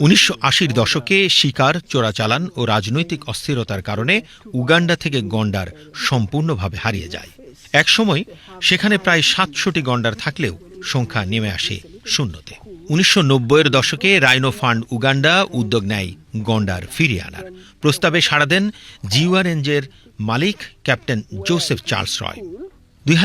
উনিশশো আশির দশকে শিকার চোরাচালান ও রাজনৈতিক অস্থিরতার কারণে উগান্ডা থেকে গন্ডার সম্পূর্ণভাবে হারিয়ে যায়। একসময় সেখানে প্রায় সাতশোটি গন্ডার থাকলেও সংখ্যা নেমে আসে শূন্যতে। উনিশশো নব্বইয়ের দশকে রাইনো ফান্ড উগান্ডা উদ্যোগ নেয় গন্ডার ফিরিয়ে আনার। প্রস্তাবে সাড়া দেন জিওয়া রেঞ্জের মালিক ক্যাপ্টেন জোসেফ চার্লস রয়। দুই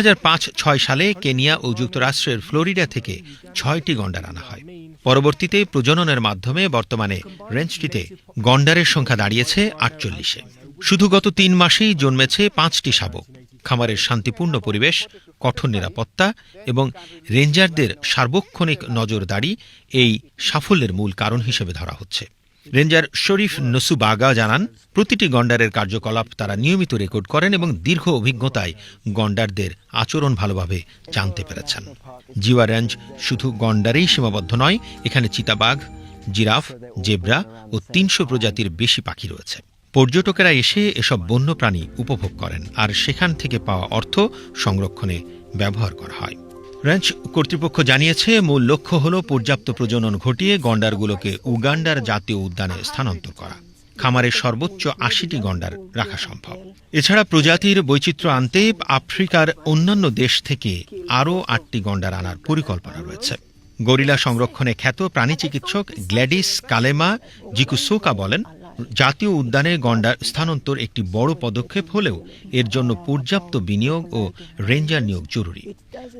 ছয় সালে কেনিয়া ও যুক্তরাষ্ট্রের ফ্লোরিডা থেকে ছয়টি গন্ডার আনা হয়। পরবর্তীতে প্রজননের মাধ্যমে বর্তমানে রেঞ্জটিতে গন্ডারের সংখ্যা দাঁড়িয়েছে আটচল্লিশে। শুধু গত তিন মাসেই জন্মেছে পাঁচটি শাবক। খামারের শান্তিপূর্ণ পরিবেশ, কঠোর নিরাপত্তা এবং রেঞ্জারদের সার্বক্ষণিক নজরদারি এই সাফল্যের মূল কারণ হিসেবে ধরা হচ্ছে। রেঞ্জার শরীফ নসুবাগা জানান, প্রতিটি গন্ডারের কার্যকলাপ তারা নিয়মিত রেকর্ড করেন এবং দীর্ঘ অভিজ্ঞতায় গন্ডারদের আচরণ ভালোভাবে জানতে পেরেছেন। জিওয়া রেঞ্জ শুধু গন্ডারেই সীমাবদ্ধ নয়, এখানে চিতাবাঘ, জিরাফ, জেব্রা ও তিনশো প্রজাতির বেশি পাখি রয়েছে। পর্যটকেরা এসে এসব বন্যপ্রাণী উপভোগ করেন, আর সেখান থেকে পাওয়া অর্থ সংরক্ষণে ব্যবহার করা হয়। রেঞ্চ কর্তৃপক্ষ জানিয়েছে, মূল লক্ষ্য হল পর্যাপ্ত প্রজনন ঘটিয়ে গন্ডারগুলোকে উগান্ডার জাতীয় উদ্যানে স্থানান্তর করা। খামারে সর্বোচ্চ আশিটি গন্ডার রাখা সম্ভব। এছাড়া প্রজাতির বৈচিত্র্য আনতে আফ্রিকার অন্যান্য দেশ থেকে আরও আটটি গন্ডার আনার পরিকল্পনা রয়েছে। গরিলা সংরক্ষণে খ্যাত প্রাণী চিকিৎসক গ্ল্যাডিস কালেমা জিকুসোকা বলেন জাতীয় উদ্যানে গন্ডার স্থানান্তর একটি বড় পদক্ষেপ হলেও এর জন্য পর্যাপ্ত বিনিয়োগ ও রেঞ্জার নিয়োগ জরুরি।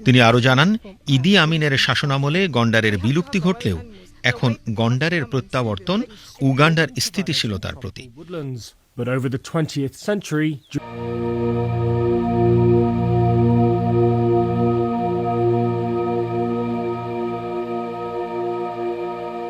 তিনি আরও জানান, ইদি আমিনের শাসনামলে গন্ডারের বিলুপ্তি ঘটলেও এখন গন্ডারের প্রত্যাবর্তন উগান্ডার স্থিতিশীলতার প্রতীক।